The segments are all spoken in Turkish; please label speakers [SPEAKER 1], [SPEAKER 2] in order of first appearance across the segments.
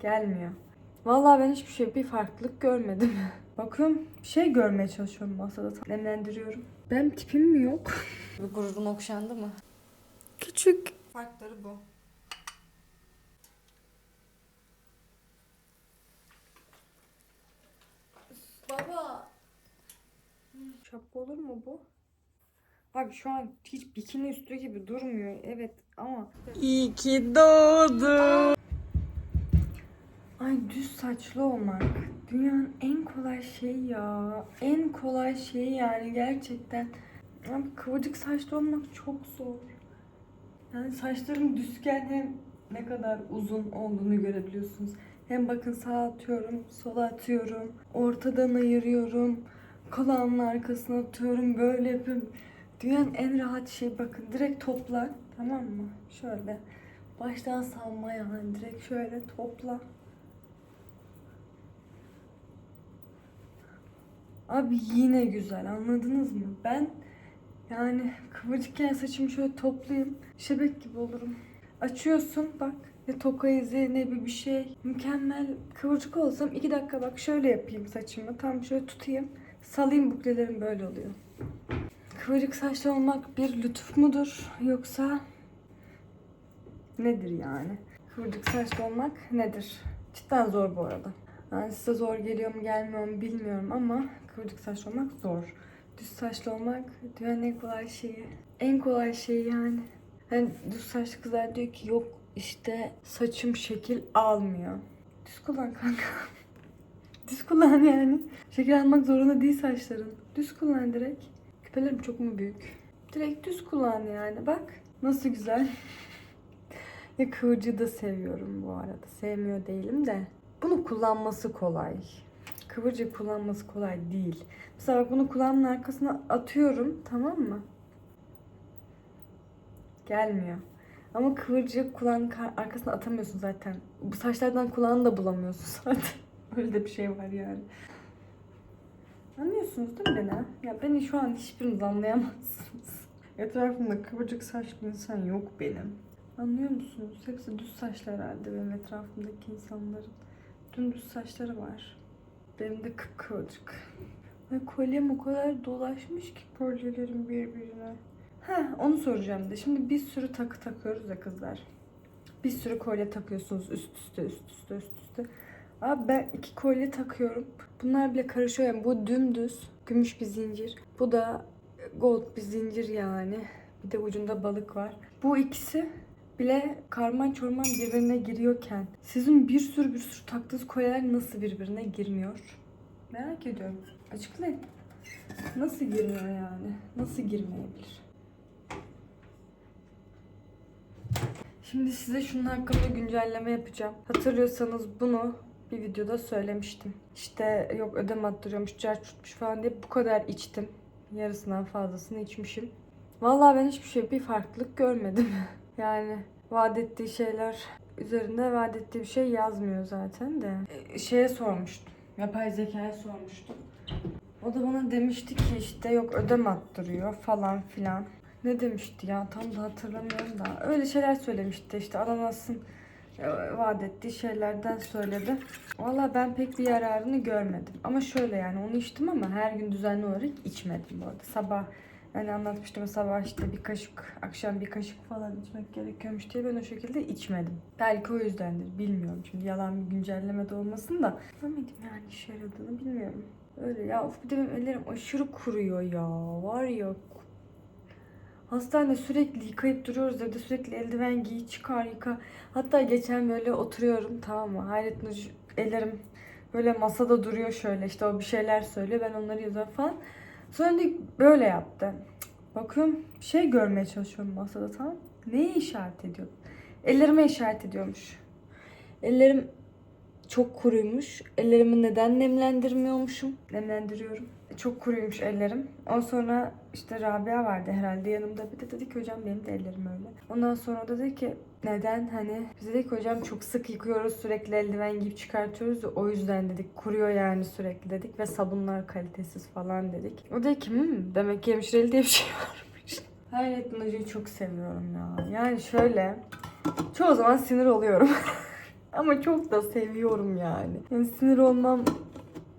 [SPEAKER 1] Gelmiyor. Vallahi ben hiçbir şey bir farklılık görmedim. Bakıyorum bir şey görmeye çalışıyorum masada. Nemlendiriyorum. Benim tipim mi yok?
[SPEAKER 2] Gururun okşandı mı?
[SPEAKER 1] Küçük. Farkları bu.
[SPEAKER 2] Baba.
[SPEAKER 1] Şapka olur mu bu? Abi şu an hiç bikini üstü gibi durmuyor. Evet ama... İyi ki doğdun. Ay düz saçlı olmak. Dünyanın en kolay şeyi ya. En kolay şey yani gerçekten. Abi kıvırcık saçlı olmak çok zor. Yani saçlarım düzken hem ne kadar uzun olduğunu görebiliyorsunuz. Hem bakın sağa atıyorum, sola atıyorum, ortadan ayırıyorum, kulağımın arkasına atıyorum, böyle yapıyorum. Dünyanın en rahat şey bakın direkt topla tamam mı? Şöyle baştan salma yani direkt şöyle topla. Abi yine güzel anladınız mı? Ben yani kıvırcıkken saçımı şöyle toplayayım. Şebek gibi olurum. Açıyorsun bak. Ne toka izi ne bir bir şey. Mükemmel. Kıvırcık olsam iki dakika bak şöyle yapayım saçımı. Tam şöyle tutayım. Salayım buklelerim böyle oluyor. Kıvırcık saçlı olmak bir lütuf mudur? Yoksa nedir yani? Kıvırcık saçlı olmak nedir? Cidden zor bu arada. Yani size zor geliyor mu gelmiyor mu bilmiyorum ama kıvırcık saçlı olmak zor. Düz saçlı olmak dünyanın en kolay şeyi. En kolay şey yani. Hani düz saçlı kızlar diyor ki yok işte saçım şekil almıyor. Düz kullan kanka. Düz kullan yani. Şekil almak zorunda değil saçların. Düz kullan direkt. Küpelerim çok mu büyük? Direkt düz kullan yani bak. Nasıl güzel. ya kıvırcığı da seviyorum bu arada. Sevmiyor değilim de. Bunu kullanması kolay. Kıvırcık kullanması kolay değil. Mesela bak bunu kulağımın arkasına atıyorum tamam mı? Gelmiyor. Ama kıvırcık kulağın ka- arkasına atamıyorsun zaten. Bu saçlardan kulağını da bulamıyorsun zaten. Öyle de bir şey var yani. Anlıyorsunuz değil mi beni? Ya beni şu an hiçbiriniz anlayamazsınız. Etrafımda kıvırcık saçlı insan yok benim. Anlıyor musunuz? Hepsi düz saçlı herhalde benim etrafımdaki insanların. Dümdüz saçları var. Benim de kıpkıvırcık. Ve kolyem o kadar dolaşmış ki kolyelerim birbirine. Ha onu soracağım da. Şimdi bir sürü takı takıyoruz ya kızlar. Bir sürü kolye takıyorsunuz üst üste üst üste üst üste. Abi ben iki kolye takıyorum. Bunlar bile karışıyor yani. Bu dümdüz gümüş bir zincir. Bu da gold bir zincir yani. Bir de ucunda balık var. Bu ikisi bile karman çorman birbirine giriyorken sizin bir sürü bir sürü taktığınız kolyeler nasıl birbirine girmiyor? Merak ediyorum. Açıklayın. Nasıl girmiyor yani? Nasıl girmeyebilir? Şimdi size şunun hakkında güncelleme yapacağım. Hatırlıyorsanız bunu bir videoda söylemiştim. İşte yok ödem attırıyormuş, cer tutmuş falan diye bu kadar içtim. Yarısından fazlasını içmişim. Vallahi ben hiçbir şey bir farklılık görmedim. yani vaat ettiği şeyler üzerinde vaat ettiği bir şey yazmıyor zaten de. E, Şeye sormuştum. Yapay zekaya sormuştum. O da bana demişti ki işte yok ödem attırıyor falan filan. Ne demişti ya tam da hatırlamıyorum da. Öyle şeyler söylemişti işte alamazsın e, vaat ettiği şeylerden söyledi. Valla ben pek bir yararını görmedim. Ama şöyle yani onu içtim ama her gün düzenli olarak içmedim bu arada. Sabah yani anlatmıştım sabah işte bir kaşık, akşam bir kaşık falan içmek gerekiyormuş diye ben o şekilde içmedim. Belki o yüzdendir bilmiyorum. Şimdi yalan bir güncelleme de olmasın da. Anlamadım yani işe yaradığını bilmiyorum. Öyle ya of bir de benim ellerim aşırı kuruyor ya. Var ya Hastanede sürekli yıkayıp duruyoruz evde sürekli eldiven giy çıkar yıka. Hatta geçen böyle oturuyorum tamam mı? Hayrettin ellerim böyle masada duruyor şöyle işte o bir şeyler söylüyor ben onları yazıyorum falan. Sonra böyle yaptı. Bakıyorum bir şey görmeye çalışıyorum masada tamam. Neye işaret ediyor? Ellerime işaret ediyormuş. Ellerim çok kuruymuş. Ellerimi neden nemlendirmiyormuşum? Nemlendiriyorum. Çok kuruymuş ellerim. Ondan sonra işte Rabia vardı herhalde yanımda. Bir de dedi ki hocam benim de ellerim öyle. Ondan sonra da dedi ki neden hani biz dedik hocam çok sık yıkıyoruz sürekli eldiven giyip çıkartıyoruz o yüzden dedik kuruyor yani sürekli dedik ve sabunlar kalitesiz falan dedik. O dedi ki hmm, demek ki hemşireli diye bir şey varmış. Hayrettin Hoca'yı çok seviyorum ya. Yani şöyle çoğu zaman sinir oluyorum. Ama çok da seviyorum yani. yani sinir olmam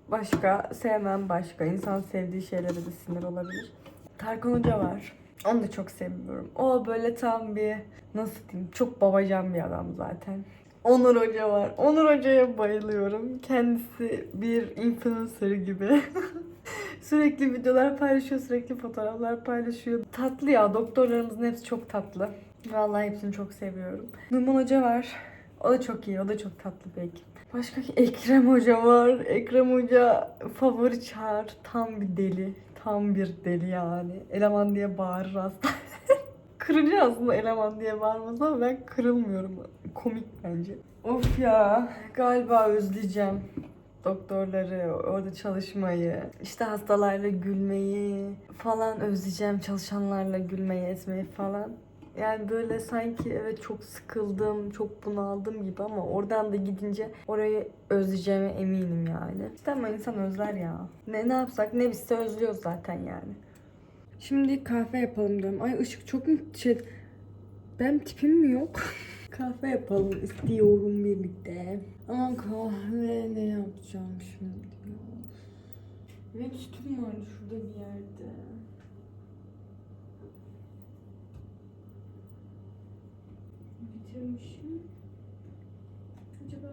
[SPEAKER 1] başka, sevmem başka. İnsan sevdiği şeylere de sinir olabilir. Tarkan Hoca var. Onu da çok seviyorum. O böyle tam bir nasıl diyeyim çok babacan bir adam zaten. Onur Hoca var. Onur Hoca'ya bayılıyorum. Kendisi bir influencer gibi. sürekli videolar paylaşıyor, sürekli fotoğraflar paylaşıyor. Tatlı ya, doktorlarımızın hepsi çok tatlı. Vallahi hepsini çok seviyorum. Numan Hoca var. O da çok iyi, o da çok tatlı bir ekip. Başka Ekrem Hoca var. Ekrem Hoca favori çağır. Tam bir deli. Tam bir deli yani. Eleman diye bağırır aslında. Kırıcı aslında eleman diye bağırması ama ben kırılmıyorum. Komik bence. Of ya. Galiba özleyeceğim doktorları, orada çalışmayı, işte hastalarla gülmeyi falan özleyeceğim. Çalışanlarla gülmeyi, etmeyi falan. Yani böyle sanki evet çok sıkıldım, çok bunaldım gibi ama oradan da gidince orayı özleyeceğime eminim yani. İşte ama insan özler ya. Ne ne yapsak ne bitse özlüyoruz zaten yani. Şimdi kahve yapalım diyorum. Ay ışık çok mu şey... Benim tipim mi yok? kahve yapalım istiyorum birlikte. Ama kahve ne yapacağım şimdi? Benim sütüm vardı şurada bir yerde. Bitirmişim. Acaba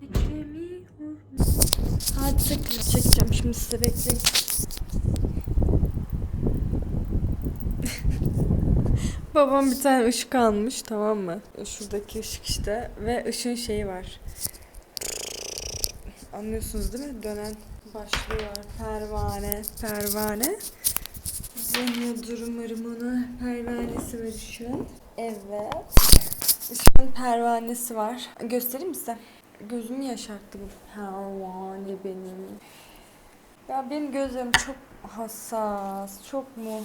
[SPEAKER 1] Bitiremiyorum. Hadise klip çekeceğim şimdi size bekleyin. Babam bir tane ışık almış tamam mı? Şuradaki ışık işte ve ışığın şeyi var. Anlıyorsunuz değil mi? Dönen başlıyor. Pervane. Pervane. Umarım onu. Pervanesi var ışığın. Evet. Işığın pervanesi var. Göstereyim mi size? Gözümü yaşarttı bu pervane benim. Ya benim gözlerim çok hassas. Çok mu?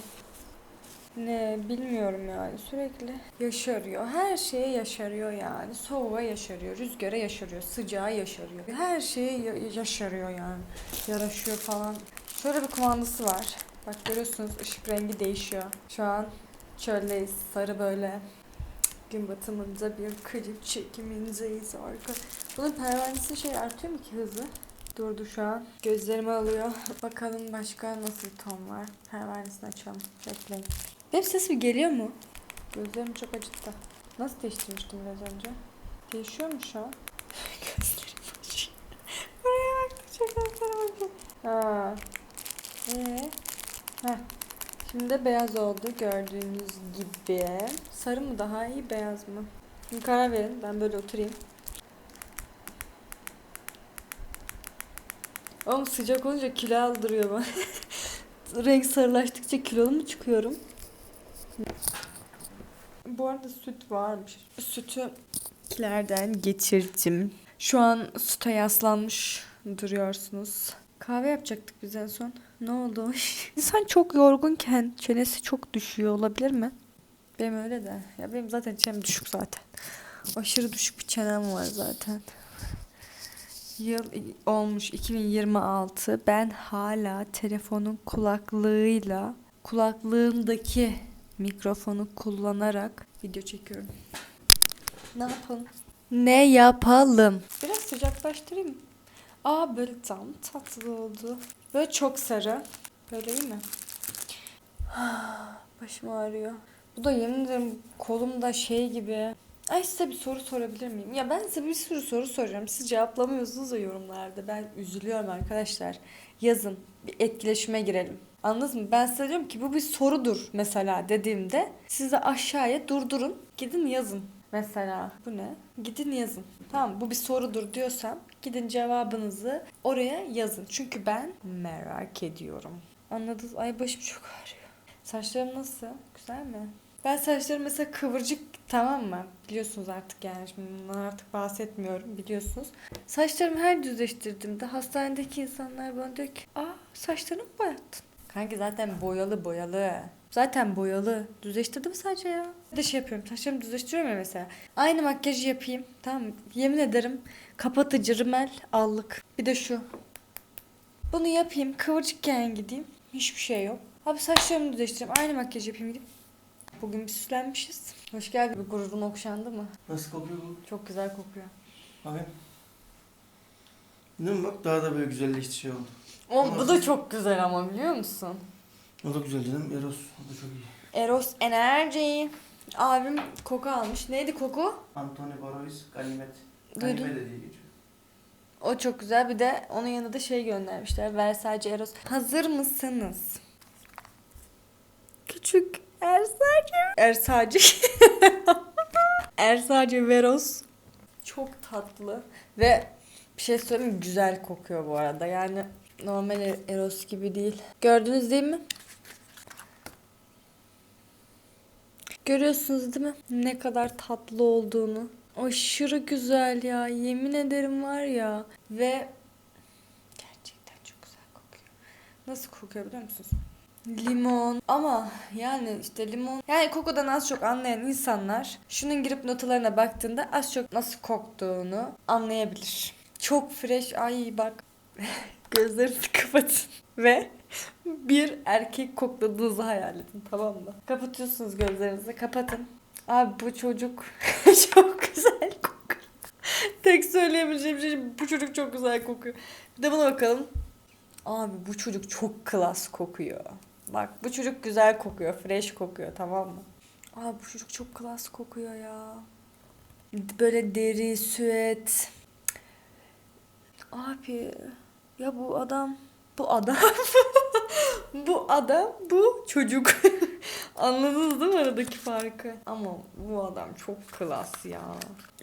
[SPEAKER 1] Ne bilmiyorum yani sürekli yaşarıyor. Her şeye yaşarıyor yani. Soğuğa yaşarıyor, rüzgara yaşarıyor, sıcağa yaşarıyor. Her şeye ya- yaşarıyor yani. Yaraşıyor falan. Şöyle bir kumandası var. Bak görüyorsunuz ışık rengi değişiyor. Şu an çöldeyiz. Sarı böyle. Gün batımında bir klip çekimindeyiz arka. Bunun pervanesi şey artıyor mu ki hızı? Durdu şu an. Gözlerimi alıyor. Bakalım başka nasıl bir ton var. Pervanesini açalım. Bekleyin. Benim sesim geliyor mu? Gözlerim çok acıttı. Nasıl değiştirmiştim biraz önce? Değişiyor mu şu an? Gözlerim acıyor. Buraya baktım çok acıyor. Ha. Ee? Heh. Şimdi beyaz oldu gördüğünüz gibi. Sarı mı daha iyi beyaz mı? Şimdi karar verin. Ben böyle oturayım. Oğlum sıcak olunca kilo aldırıyor bana. Renk sarılaştıkça kilolu mu çıkıyorum? Bu arada süt varmış. Sütü kilerden geçirdim. Şu an süte yaslanmış duruyorsunuz. Kahve yapacaktık biz en son. Ne oldu? İnsan çok yorgunken çenesi çok düşüyor olabilir mi? Benim öyle de. Ya benim zaten çenem düşük zaten. Aşırı düşük bir çenem var zaten. Yıl olmuş 2026. Ben hala telefonun kulaklığıyla kulaklığımdaki mikrofonu kullanarak video çekiyorum. Ne yapalım? Ne yapalım? Biraz sıcaklaştırayım. Aa böyle tam tatlı oldu. Böyle çok sarı. Böyle iyi mi? Başım ağrıyor. Bu da yemin ederim kolumda şey gibi. Ay size bir soru sorabilir miyim? Ya ben size bir sürü soru soruyorum. Siz cevaplamıyorsunuz da yorumlarda. Ben üzülüyorum arkadaşlar. Yazın. Bir etkileşime girelim. Anladınız mı? Ben size diyorum ki bu bir sorudur mesela dediğimde siz de aşağıya durdurun. Gidin yazın. Mesela bu ne? Gidin yazın. Tamam bu bir sorudur diyorsam gidin cevabınızı oraya yazın. Çünkü ben merak ediyorum. Anladınız? Ay başım çok ağrıyor. Saçlarım nasıl? Güzel mi? Ben saçlarım mesela kıvırcık tamam mı? Biliyorsunuz artık yani şimdi bundan artık bahsetmiyorum biliyorsunuz. Saçlarımı her düzleştirdiğimde hastanedeki insanlar bana diyor ki aa saçlarını mı boyattın? Kanki zaten boyalı boyalı. Zaten boyalı. Düzleştirdim sadece ya. Bir de şey yapıyorum. Saçlarımı düzleştiriyorum ya mesela. Aynı makyajı yapayım. Tamam mı? Yemin ederim kapatıcı, rimel, allık. Bir de şu. Bunu yapayım. Kıvırcıkken gideyim. Hiçbir şey yok. Abi saçlarımı düzleştireyim. Aynı makyajı yapayım gideyim. Bugün bir süslenmişiz. Hoş geldin. Bir gururun okşandı mı?
[SPEAKER 3] Nasıl kokuyor bu?
[SPEAKER 1] Çok güzel kokuyor.
[SPEAKER 3] Bakayım. Değil mi bak daha da böyle güzelleşti şey oldu.
[SPEAKER 1] Oğlum bu da çok güzel ama biliyor musun?
[SPEAKER 3] O da güzel canım. Eros. O da çok iyi.
[SPEAKER 1] Eros Energy. Abim koku almış. Neydi koku?
[SPEAKER 3] Anthony Borois Ganimet.
[SPEAKER 1] Duydum.
[SPEAKER 3] Ganimet de diye geçiyor.
[SPEAKER 1] O çok güzel. Bir de onun yanında da şey göndermişler. Versace Eros. Hazır mısınız? Küçük Ersace. Ersace. Ersace Veros. Çok tatlı. Ve bir şey söyleyeyim mi? Güzel kokuyor bu arada. Yani normal Eros gibi değil. Gördünüz değil mi? Görüyorsunuz değil mi? Ne kadar tatlı olduğunu. Aşırı güzel ya. Yemin ederim var ya. Ve gerçekten çok güzel kokuyor. Nasıl kokuyor biliyor musunuz? Limon ama yani işte limon yani kokudan az çok anlayan insanlar şunun girip notalarına baktığında az çok nasıl koktuğunu anlayabilir. Çok fresh ay bak gözlerinizi kapatın ve bir erkek kokladığınızı hayal edin tamam mı? Kapatıyorsunuz gözlerinizi kapatın. Abi bu çocuk çok güzel kokuyor. Tek söyleyebileceğim şey bu çocuk çok güzel kokuyor. Bir de buna bakalım. Abi bu çocuk çok klas kokuyor. Bak bu çocuk güzel kokuyor, fresh kokuyor tamam mı? Abi bu çocuk çok klas kokuyor ya. Böyle deri, süet. Abi ya bu adam, bu adam, bu adam, bu çocuk. Anladınız değil mi aradaki farkı? Ama bu adam çok klas ya.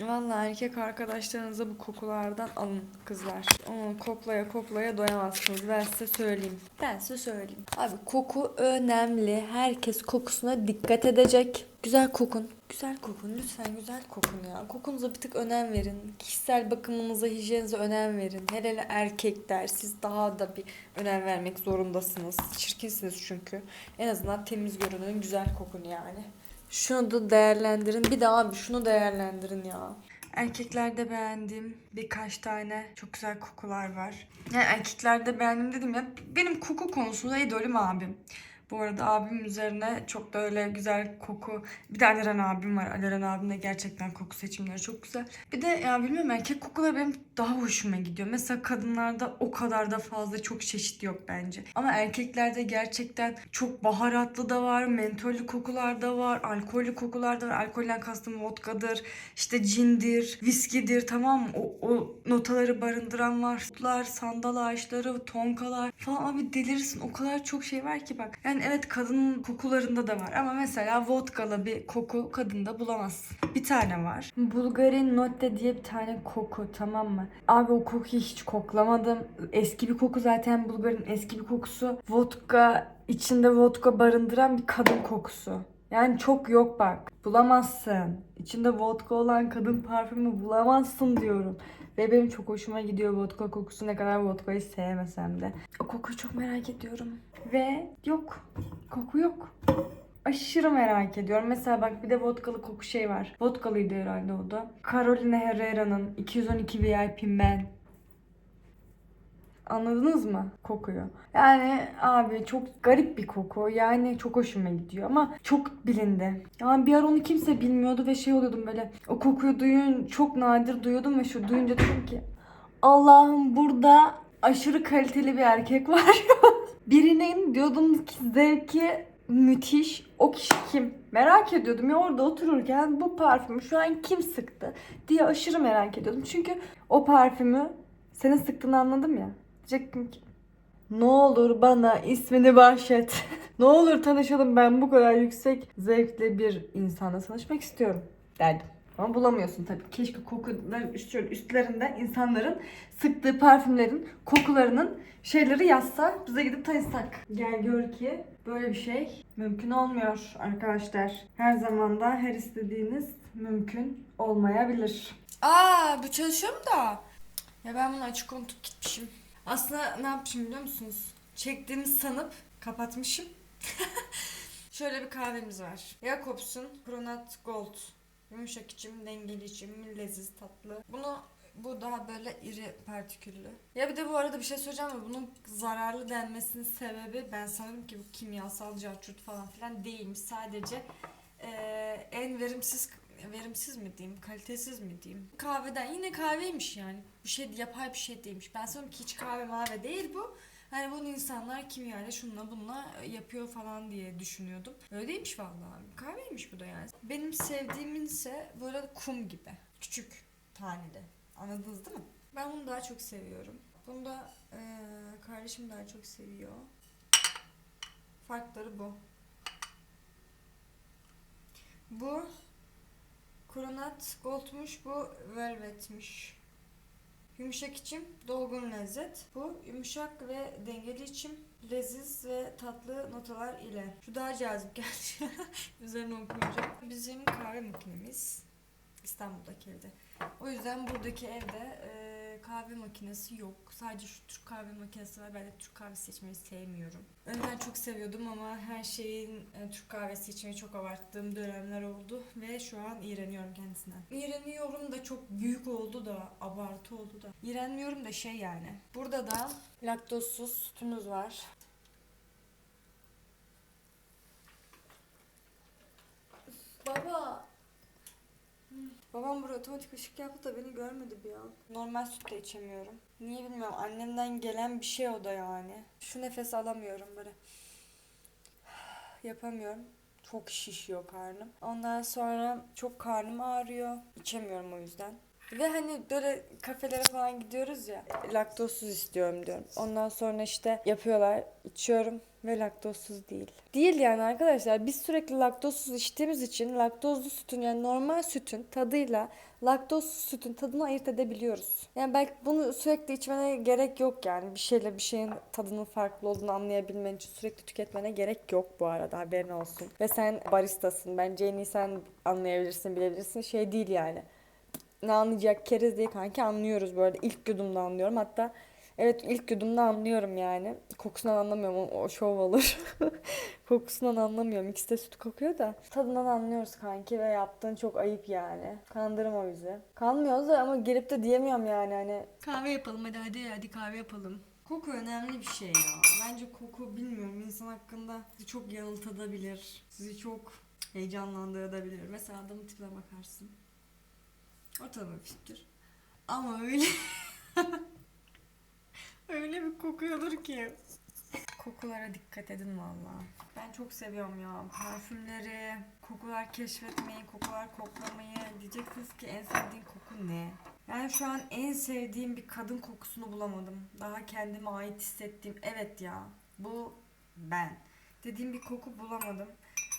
[SPEAKER 1] Vallahi erkek arkadaşlarınıza bu kokulardan alın kızlar. Onu koklaya koklaya doyamazsınız. Ben size söyleyeyim. Ben size söyleyeyim. Abi koku önemli. Herkes kokusuna dikkat edecek. Güzel kokun. Güzel kokun. Lütfen güzel kokun ya. Kokunuza bir tık önem verin. Kişisel bakımınıza, hijyeninize önem verin. Hele hele erkekler siz daha da bir önem vermek zorundasınız. Çirkinsiniz çünkü. En azından temiz görünün, güzel kokun yani. Şunu da değerlendirin. Bir de abi şunu değerlendirin ya. Erkeklerde beğendiğim birkaç tane çok güzel kokular var. Yani erkeklerde beğendim dedim ya. Benim koku konusunda idolüm abim. Bu arada abim üzerine çok da öyle güzel koku. Bir de Aleren abim var. Aleren abim de gerçekten koku seçimleri çok güzel. Bir de ya bilmiyorum erkek kokular benim daha hoşuma gidiyor. Mesela kadınlarda o kadar da fazla çok çeşit yok bence. Ama erkeklerde gerçekten çok baharatlı da var, mentollü kokular da var, alkollü kokular da var. Alkolden kastım vodkadır, işte cindir, viskidir tamam mı? O, o notaları barındıran var. Sandal ağaçları, tonkalar falan abi delirirsin. O kadar çok şey var ki bak. Yani evet kadının kokularında da var ama mesela vodkalı bir koku kadında bulamazsın. Bir tane var. Bulgarin Notte diye bir tane koku tamam mı? Abi o kokuyu hiç koklamadım. Eski bir koku zaten Bulgarin eski bir kokusu. Vodka içinde vodka barındıran bir kadın kokusu. Yani çok yok bak. Bulamazsın. İçinde vodka olan kadın parfümü bulamazsın diyorum. Ve benim çok hoşuma gidiyor vodka kokusu. Ne kadar vodkayı sevmesem de. O kokuyu çok merak ediyorum. Ve yok. Koku yok. Aşırı merak ediyorum. Mesela bak bir de vodkalı koku şey var. Vodkalıydı herhalde o da. Carolina Herrera'nın 212 VIP Men. Anladınız mı kokuyu? Yani abi çok garip bir koku. Yani çok hoşuma gidiyor ama çok bilindi. Yani bir ara onu kimse bilmiyordu ve şey oluyordum böyle. O kokuyu duyun çok nadir duyuyordum ve şu duyunca dedim ki Allah'ım burada aşırı kaliteli bir erkek var. Birinin diyordum ki zevki müthiş. O kişi kim? Merak ediyordum ya orada otururken bu parfümü şu an kim sıktı diye aşırı merak ediyordum. Çünkü o parfümü senin sıktığını anladım ya. Diyecektim ki ne olur bana ismini bahşet. ne olur tanışalım ben bu kadar yüksek zevkli bir insanla tanışmak istiyorum derdim. Ama bulamıyorsun tabii. Keşke kokuların üstlerinde insanların sıktığı parfümlerin kokularının şeyleri yazsa bize gidip tanışsak. Gel gör ki böyle bir şey mümkün olmuyor arkadaşlar. Her zaman da her istediğiniz mümkün olmayabilir. Aa bu çalışıyor mu da? Ya ben bunu açık unutup gitmişim. Aslında ne yapmışım biliyor musunuz? Çektiğimi sanıp kapatmışım. Şöyle bir kahvemiz var. Jacobs'un Kronat Gold. Yumuşak içim, dengeli içim, leziz, tatlı. Bunu bu daha böyle iri partiküllü. Ya bir de bu arada bir şey söyleyeceğim ama bunun zararlı denmesinin sebebi ben sanırım ki bu kimyasal carçurt falan filan değilmiş. Sadece en verimsiz verimsiz mi diyeyim, kalitesiz mi diyeyim? Kahveden yine kahveymiş yani. Bir şey yapay bir şey değilmiş. Ben sanıyorum ki hiç kahve mavi değil bu. Hani bunu insanlar kimyayla şununla bununla yapıyor falan diye düşünüyordum. Öyle değilmiş vallahi. Kahveymiş bu da yani. Benim sevdiğimin ise böyle kum gibi. Küçük taneli. Anladınız değil mi? Ben bunu daha çok seviyorum. Bunu da eee, kardeşim daha çok seviyor. Farkları bu. Bu Koronat Gold'muş, bu Velvet'miş. Yumuşak içim, dolgun lezzet. Bu yumuşak ve dengeli içim, leziz ve tatlı notalar ile. Şu daha cazip geldi. Üzerine okuyunca. Bizim kahve makinemiz İstanbul'daki evde. O yüzden buradaki evde e, kahve makinesi yok. Sadece şu Türk kahve makinesi var. Ben de Türk kahvesi seçmeyi sevmiyorum. Önceden çok seviyordum ama her şeyin e, Türk kahvesi içmeyi çok abarttığım dönemler oldu. Ve şu an iğreniyorum kendisinden. İğreniyorum da çok büyük oldu da abartı oldu da. İğrenmiyorum da şey yani. Burada da laktozsuz sütümüz var. Baba Babam buraya otomatik ışık yaptı da beni görmedi bir an. Normal süt de içemiyorum. Niye bilmiyorum. Annemden gelen bir şey o da yani. Şu nefes alamıyorum böyle. Yapamıyorum. Çok şişiyor karnım. Ondan sonra çok karnım ağrıyor. İçemiyorum o yüzden. Ve hani böyle kafelere falan gidiyoruz ya. Laktozsuz istiyorum diyorum. Ondan sonra işte yapıyorlar. içiyorum ve laktozsuz değil. Değil yani arkadaşlar. Biz sürekli laktozsuz içtiğimiz için laktozlu sütün yani normal sütün tadıyla laktozsuz sütün tadını ayırt edebiliyoruz. Yani belki bunu sürekli içmene gerek yok yani. Bir şeyle bir şeyin tadının farklı olduğunu anlayabilmen için sürekli tüketmene gerek yok bu arada haberin olsun. Ve sen baristasın. Bence en iyi sen anlayabilirsin, bilebilirsin. Şey değil yani ne anlayacak keriz diye kanki anlıyoruz böyle ilk yudumda anlıyorum. Hatta evet ilk yudumda anlıyorum yani. Kokusundan anlamıyorum. O, o şov olur. Kokusundan anlamıyorum. İkisi de süt kokuyor da. Tadından anlıyoruz kanki ve yaptığın çok ayıp yani. Kandırma bizi. Kanmıyoruz da ama gelip de diyemiyorum yani hani. Kahve yapalım hadi hadi hadi kahve yapalım. Koku önemli bir şey ya. Bence koku bilmiyorum insan hakkında sizi çok yanıltabilir. Sizi çok heyecanlandırabilir. Mesela adamın tipine bakarsın. Ortalama. Ama öyle öyle bir kokuyordur ki. Kokulara dikkat edin valla. Ben çok seviyorum ya parfümleri, kokular keşfetmeyi, kokular koklamayı. Diyeceksiniz ki en sevdiğin koku ne? Yani şu an en sevdiğim bir kadın kokusunu bulamadım. Daha kendime ait hissettiğim, evet ya bu ben dediğim bir koku bulamadım.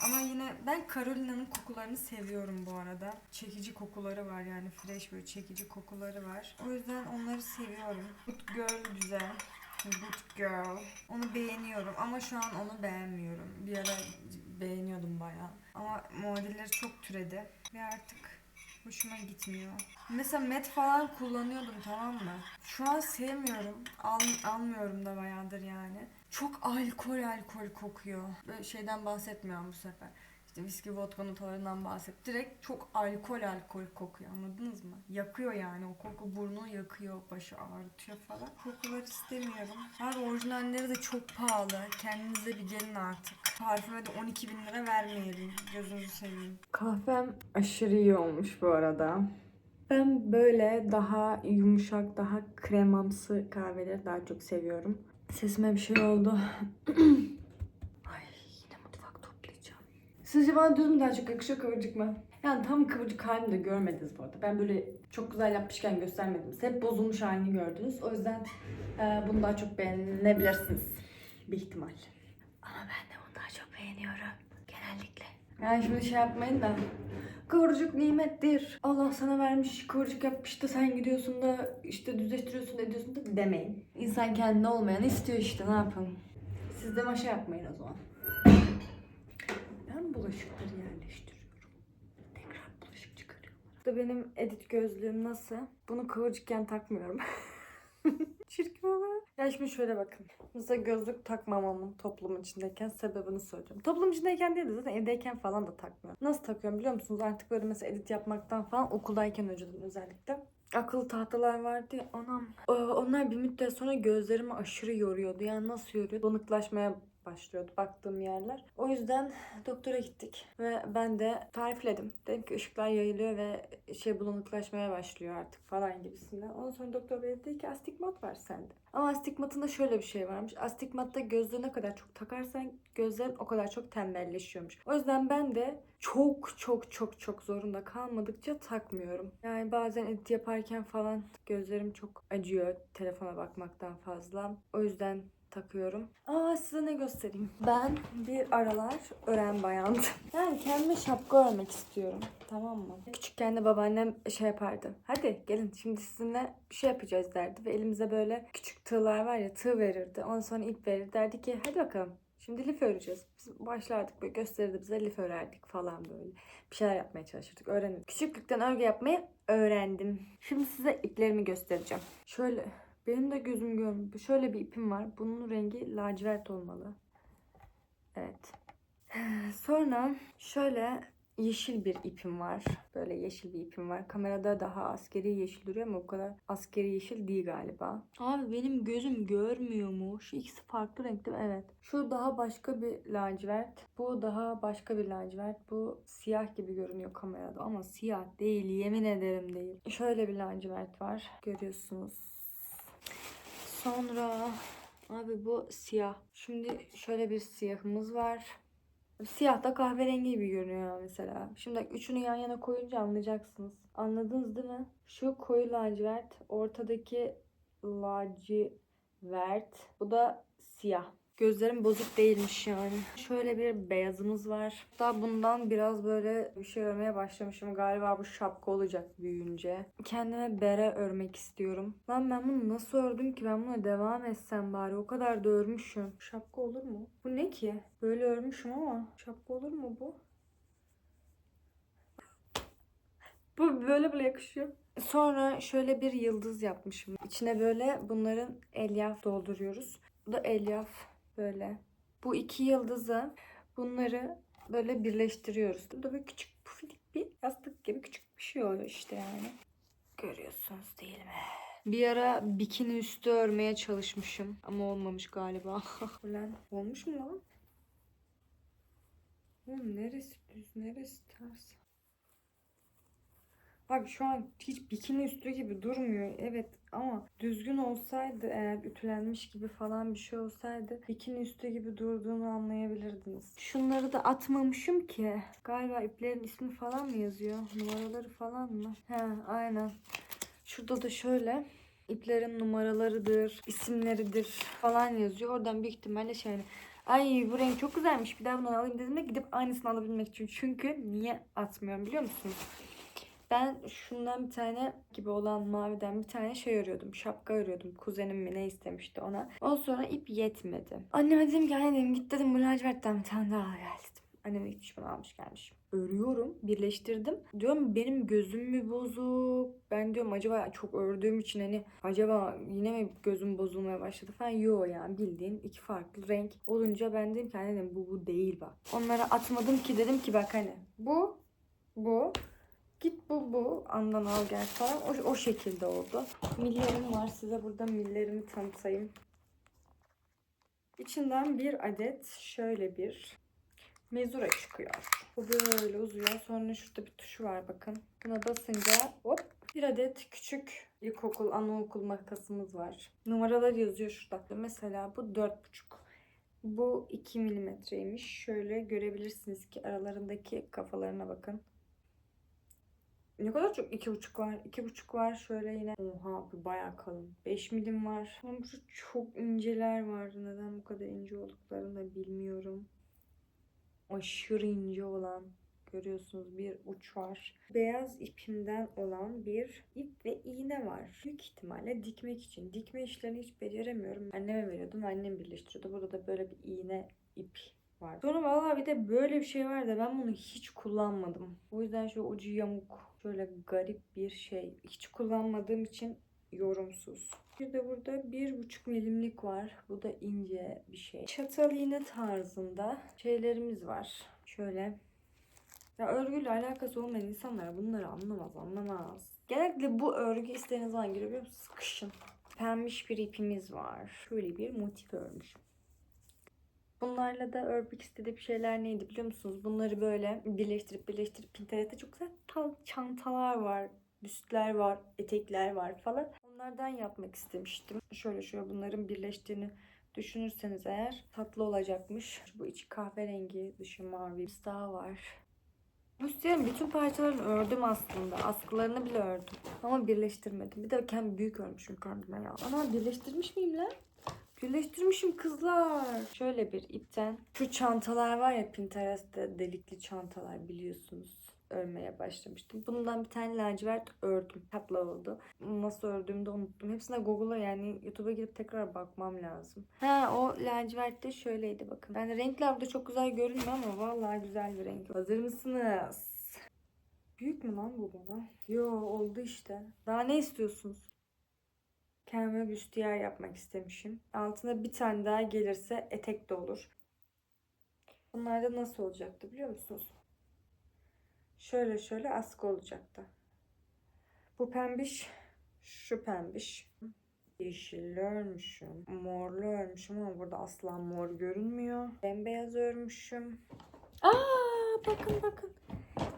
[SPEAKER 1] Ama yine ben Carolina'nın kokularını seviyorum bu arada. Çekici kokuları var yani fresh böyle çekici kokuları var. O yüzden onları seviyorum. Good Girl güzel. Good Girl. Onu beğeniyorum ama şu an onu beğenmiyorum. Bir ara beğeniyordum bayağı. Ama modelleri çok türedi ve artık hoşuma gitmiyor. Mesela met falan kullanıyordum tamam mı? Şu an sevmiyorum. Al, almıyorum da bayağıdır yani. Çok alkol alkol kokuyor. Böyle şeyden bahsetmiyorum bu sefer. İşte viski vodka notalarından bahset. Direkt çok alkol alkol kokuyor anladınız mı? Yakıyor yani o koku burnu yakıyor, başı ağrıtıyor falan. Kokular istemiyorum. Abi orijinalleri de çok pahalı. Kendinize bir gelin artık. Parfüme de 12 bin lira vermeyelim. Gözünüzü seveyim.
[SPEAKER 4] Kahvem aşırı iyi olmuş bu arada. Ben böyle daha yumuşak, daha kremamsı kahveleri daha çok seviyorum. Sesime bir şey oldu. Ay yine mutfak toplayacağım. Sizce bana düz mü daha çok yakışıyor kıvırcık mı? Yani tam kıvırcık halini de görmediniz bu arada. Ben böyle çok güzel yapmışken göstermedim. Hep bozulmuş halini gördünüz. O yüzden e, bunu daha çok beğenebilirsiniz. Bir ihtimal. Ama ben de beğeniyorum. Genellikle. Yani şimdi şey yapmayın da. Kıvırcık nimettir. Allah sana vermiş, kıvırcık yapmış da sen gidiyorsun da işte düzleştiriyorsun da ediyorsun da demeyin. İnsan kendine olmayanı istiyor işte ne yapalım. Siz de maşa yapmayın o zaman. Ben bulaşıkları yerleştiriyorum. Tekrar bulaşık çıkarıyorum. Bu da benim edit gözlüğüm nasıl? Bunu kıvırcıkken takmıyorum. Çirkin olarak. Ya şimdi şöyle bakın. Mesela gözlük takmamamın toplum içindeyken sebebini söyleyeceğim. Toplum içindeyken değil de zaten evdeyken falan da takmıyorum. Nasıl takıyorum biliyor musunuz? Artık böyle mesela edit yapmaktan falan okuldayken önceden özellikle. Akıllı tahtalar vardı ya anam. Ee, Onlar bir müddet sonra gözlerimi aşırı yoruyordu. Yani nasıl yoruyor? Donuklaşmaya
[SPEAKER 1] başlıyordu baktığım yerler. O yüzden doktora gittik ve ben de tarifledim. Dedim ki ışıklar yayılıyor ve şey bulanıklaşmaya başlıyor artık falan gibisinden. Ondan sonra doktor bey dedi ki astigmat var sende. Ama astigmatında şöyle bir şey varmış. Astigmatta gözlerine ne kadar çok takarsan gözlerin o kadar çok tembelleşiyormuş. O yüzden ben de çok çok çok çok zorunda kalmadıkça takmıyorum. Yani bazen edit yaparken falan gözlerim çok acıyor telefona bakmaktan fazla. O yüzden takıyorum. Aa size ne göstereyim? Ben bir aralar öğren bayandım. Yani kendime şapka örmek istiyorum. Tamam mı? Küçükken de babaannem şey yapardı. Hadi gelin şimdi sizinle bir şey yapacağız derdi. Ve elimize böyle küçük tığlar var ya tığ verirdi. Ondan sonra ip verir. Derdi ki hadi bakalım Şimdi lif öreceğiz. Biz başlardık böyle gösterirdi bize lif örerdik falan böyle. Bir şeyler yapmaya çalışırdık. Öğrenirdik. Küçüklükten örgü yapmayı öğrendim. Şimdi size iplerimi göstereceğim. Şöyle benim de gözüm görmüyor. Şöyle bir ipim var. Bunun rengi lacivert olmalı. Evet. Sonra şöyle yeşil bir ipim var. Böyle yeşil bir ipim var. Kamerada daha askeri yeşil duruyor ama bu kadar askeri yeşil değil galiba. Abi benim gözüm görmüyor mu? Şu ikisi farklı renkte mi? Evet. Şu daha başka bir lacivert. Bu daha başka bir lacivert. Bu siyah gibi görünüyor kamerada ama siyah değil. Yemin ederim değil. Şöyle bir lacivert var. Görüyorsunuz. Sonra abi bu siyah. Şimdi şöyle bir siyahımız var. Siyah da kahverengi gibi görünüyor mesela. Şimdi üçünü yan yana koyunca anlayacaksınız. Anladınız değil mi? Şu koyu lacivert, ortadaki lacivert, bu da siyah. Gözlerim bozuk değilmiş yani. Şöyle bir beyazımız var. Daha bundan biraz böyle bir şey örmeye başlamışım. Galiba bu şapka olacak büyüyünce. Kendime bere örmek istiyorum. Lan ben bunu nasıl ördüm ki? Ben buna devam etsem bari. O kadar da örmüşüm. Şapka olur mu? Bu ne ki? Böyle örmüşüm ama şapka olur mu bu? Bu böyle bile yakışıyor. Sonra şöyle bir yıldız yapmışım. İçine böyle bunların elyaf dolduruyoruz. Bu da elyaf böyle. Bu iki yıldızı bunları böyle birleştiriyoruz. Bu da böyle küçük pufidik bir yastık gibi küçük bir şey oluyor işte yani. Görüyorsunuz değil mi? Bir ara bikini üstü örmeye çalışmışım ama olmamış galiba. Ulan olmuş mu lan? Oğlum neresi düz neresi ters? Bak şu an hiç bikini üstü gibi durmuyor. Evet ama düzgün olsaydı eğer ütülenmiş gibi falan bir şey olsaydı bikini üstü gibi durduğunu anlayabilirdiniz. Şunları da atmamışım ki. Galiba iplerin ismi falan mı yazıyor? Numaraları falan mı? He aynen. Şurada da şöyle iplerin numaralarıdır, isimleridir falan yazıyor. Oradan büyük ihtimalle şey hani, Ay bu renk çok güzelmiş bir daha bunu alayım dediğimde gidip aynısını alabilmek için. Çünkü niye atmıyorum biliyor musunuz? Ben şundan bir tane gibi olan maviden bir tane şey örüyordum. Şapka örüyordum. Kuzenim mi ne istemişti ona. Ondan sonra ip yetmedi. Anneme dedim ki anne dedim git dedim bu lacivertten bir tane daha al dedim. Annem gitmiş bana almış gelmiş. Örüyorum. Birleştirdim. Diyorum benim gözüm mü bozuk? Ben diyorum acaba çok ördüğüm için hani acaba yine mi gözüm bozulmaya başladı falan. Yo yani bildiğin iki farklı renk olunca ben dedim ki anne dedim bu bu değil bak. Onlara atmadım ki dedim ki bak hani bu bu Git bu bu andan al gel falan. O, o şekilde oldu. Millerim var. Size burada millerimi tanıtayım. İçinden bir adet şöyle bir mezura çıkıyor. Bu böyle uzuyor. Sonra şurada bir tuşu var bakın. Buna basınca hop bir adet küçük ilkokul, anaokul makasımız var. Numaralar yazıyor şurada. Mesela bu 4,5. Bu 2 milimetreymiş. Şöyle görebilirsiniz ki aralarındaki kafalarına bakın. Ne kadar çok iki buçuk var. iki buçuk var şöyle yine. Oha bu bayağı kalın. 5 milim var. Ama burada çok inceler var. Neden bu kadar ince olduklarını da bilmiyorum. Aşırı ince olan görüyorsunuz bir uç var. Beyaz ipimden olan bir ip ve iğne var. Büyük ihtimalle dikmek için. Dikme işlerini hiç beceremiyorum. Anneme veriyordum. Annem birleştiriyordu. Burada da böyle bir iğne ip var. Sonra vallahi bir de böyle bir şey var da ben bunu hiç kullanmadım. O yüzden şu ucu yamuk. Şöyle garip bir şey. Hiç kullanmadığım için yorumsuz. Bir de burada bir buçuk milimlik var. Bu da ince bir şey. Çatal iğne tarzında şeylerimiz var. Şöyle. Ya örgüyle alakası olmayan insanlar bunları anlamaz, anlamaz. Genellikle bu örgü istediğiniz zaman giriyor biliyor musunuz? Sıkışın. Pembiş bir ipimiz var. Şöyle bir motif örmüşüm. Bunlarla da örmek istediğim şeyler neydi biliyor musunuz? Bunları böyle birleştirip birleştirip Pinterest'te çok güzel tal- çantalar var, büstler var, etekler var falan. Onlardan yapmak istemiştim. Şöyle şöyle bunların birleştiğini düşünürseniz eğer tatlı olacakmış. Bu içi kahverengi, dışı mavi. Bir daha var. Büstlerin bütün parçalarını ördüm aslında. Askılarını bile ördüm. Ama birleştirmedim. Bir de kendi büyük örmüşüm kendime ya. Ana birleştirmiş miyim lan? Birleştirmişim kızlar. Şöyle bir ipten. Şu çantalar var ya Pinterest'te delikli çantalar biliyorsunuz. Örmeye başlamıştım. Bundan bir tane lacivert ördüm. Tatlı oldu. Nasıl ördüğümü de unuttum. Hepsine Google'a yani YouTube'a girip tekrar bakmam lazım. Ha o lacivert de şöyleydi bakın. Yani renkler burada çok güzel görünmüyor ama vallahi güzel bir renk. Hazır mısınız? Büyük mü lan bu bana? Yo oldu işte. Daha ne istiyorsunuz? Kendime büstiyer yapmak istemişim. Altına bir tane daha gelirse etek de olur. Bunlar da nasıl olacaktı biliyor musunuz? Şöyle şöyle askı olacaktı. Bu pembiş, şu pembiş. Yeşilli örmüşüm. Morlu örmüşüm ama burada asla mor görünmüyor. Bembeyaz örmüşüm. Aa bakın bakın.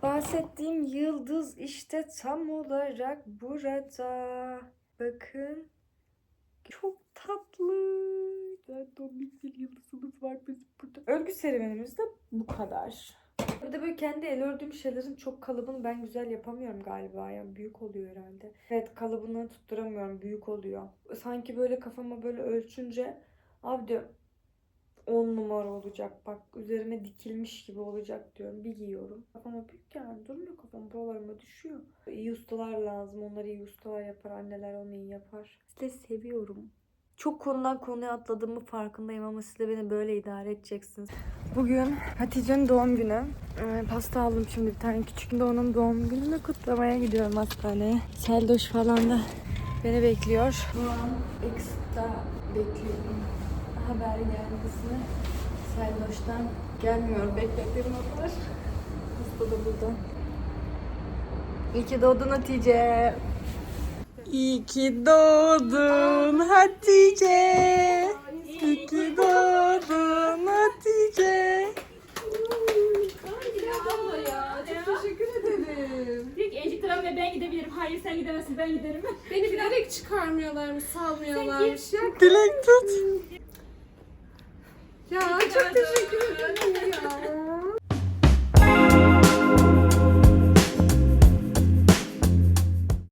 [SPEAKER 1] Bahsettiğim yıldız işte tam olarak burada. Bakın. Çok tatlı. Güzel domik bir yıldızımız var bizim burada. Örgü serüvenimiz de bu kadar. Bir de böyle kendi el ördüğüm şeylerin çok kalıbını ben güzel yapamıyorum galiba ya. Büyük oluyor herhalde. Evet kalıbını tutturamıyorum. Büyük oluyor. Sanki böyle kafama böyle ölçünce abi diyor 10 numara olacak bak üzerime dikilmiş gibi olacak diyorum. Bir giyiyorum. Kafama büyük yani durmuyor kafam buralarıma düşüyor. İyi ustalar lazım. Onları iyi ustalar yapar. Anneler onu iyi yapar. Size seviyorum. Çok konudan konuya atladığımı farkındayım ama siz de beni böyle idare edeceksiniz.
[SPEAKER 5] Bugün Hatice'nin doğum günü. Ee, pasta aldım şimdi bir tane küçük de onun doğum gününü kutlamaya gidiyorum hastaneye. Seldoş falan da beni bekliyor. Şu an X'da bekliyorum. Haber gelmesini. Seldoş'tan gelmiyor. Beklettiğim o kadar. Hasta da burada. İyi ki doğdun Hatice. İyi ki doğdun Hatice. İyi ki doğdun Hatice.
[SPEAKER 6] Diyor ki Ecik tarafı ve ben gidebilirim. Hayır sen gidemezsin ben giderim.
[SPEAKER 7] Beni bilerek çıkarmıyorlarmış, salmıyorlarmış. Ya,
[SPEAKER 5] Dilek tut.
[SPEAKER 7] Ya çok teşekkür ederim ya.